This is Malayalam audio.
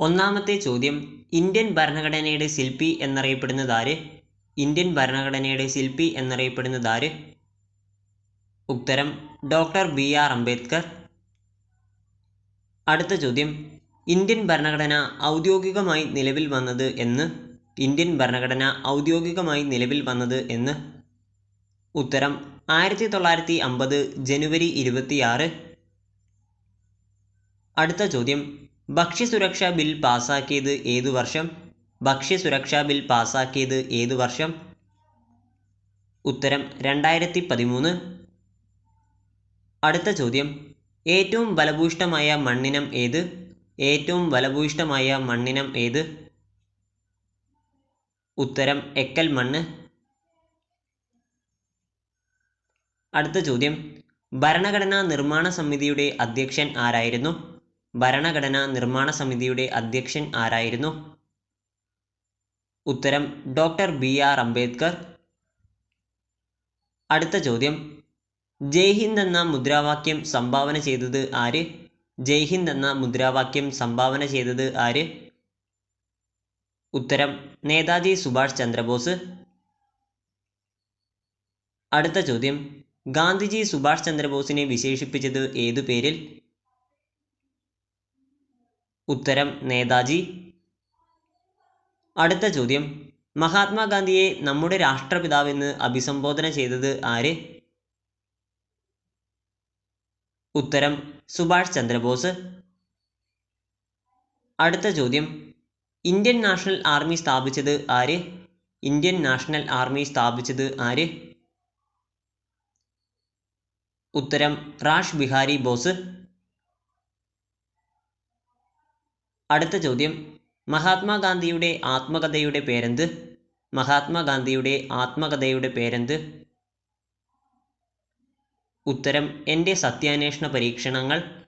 ഒന്നാമത്തെ ചോദ്യം ഇന്ത്യൻ ഭരണഘടനയുടെ ശില്പി എന്നറിയപ്പെടുന്നതാര് ഇന്ത്യൻ ഭരണഘടനയുടെ ശില്പി എന്നറിയപ്പെടുന്നതാര് ഉത്തരം ഡോക്ടർ ബി ആർ അംബേദ്കർ. അടുത്ത ചോദ്യം ഇന്ത്യൻ ഭരണഘടന ഔദ്യോഗികമായി നിലവിൽ വന്നത് എന്ന്? ഇന്ത്യൻ ഭരണഘടന ഔദ്യോഗികമായി നിലവിൽ വന്നത് എന്ന്? ഉത്തരം ആയിരത്തി തൊള്ളായിരത്തി അമ്പത് ജനുവരി ഇരുപത്തിയാറ്. അടുത്ത ചോദ്യം ഭക്ഷ്യസുരക്ഷാ ബിൽ പാസാക്കിയത് ഏതു വർഷം? ഭക്ഷ്യസുരക്ഷാ ബിൽ പാസാക്കിയത് ഏതു വർഷം? ഉത്തരം രണ്ടായിരത്തി പതിമൂന്ന് അടുത്ത ചോദ്യം. ഏറ്റവും ഫലഭൂയിഷ്ഠമായ മണ്ണിനം ഏത്? ഏറ്റവും ഫലഭൂയിഷ്ഠമായ മണ്ണിനം ഏത്? ഉത്തരം എക്കൽ മണ്ണ്. അടുത്ത ചോദ്യം. ഭരണഘടനാ നിർമ്മാണ സമിതിയുടെ അധ്യക്ഷൻ ആരായിരുന്നു? ഭരണഘടനാ നിർമ്മാണ സമിതിയുടെ അധ്യക്ഷൻ ആരായിരുന്നു? ഉത്തരം ഡോക്ടർ ബി ആർ അംബേദ്കർ. അടുത്ത ചോദ്യം ജയ്ഹിന്ദ് എന്ന മുദ്രാവാക്യം സംഭാവന ചെയ്തത് ആര്? ജയ്ഹിന്ദ് എന്ന മുദ്രാവാക്യം സംഭാവന ചെയ്തത് ആര്? ഉത്തരം നേതാജി സുഭാഷ് ചന്ദ്രബോസ്. അടുത്ത ചോദ്യം ഗാന്ധിജി സുഭാഷ് ചന്ദ്രബോസിനെ വിശേഷിപ്പിച്ചത് ഏതു പേരിൽ? ഉത്തരം നേതാജി. അടുത്ത ചോദ്യം. മഹാത്മാഗാന്ധിയെ നമ്മുടെ രാഷ്ട്രപിതാവെന്ന് അഭിസംബോധന ചെയ്തത് ആര്? ഉത്തരം സുഭാഷ് ചന്ദ്രബോസ്. അടുത്ത ചോദ്യം. ഇന്ത്യൻ നാഷണൽ ആർമി സ്ഥാപിച്ചത് ആര്? ഇന്ത്യൻ നാഷണൽ ആർമി സ്ഥാപിച്ചത് ആര്? ഉത്തരം റാഷ് ബിഹാരി ബോസ്. അടുത്ത ചോദ്യം. മഹാത്മാഗാന്ധിയുടെ ആത്മകഥയുടെ പേരെന്ത്? മഹാത്മാഗാന്ധിയുടെ ആത്മകഥയുടെ പേരെന്ത്? ഉത്തരം എന്റെ സത്യാന്വേഷണ പരീക്ഷണങ്ങൾ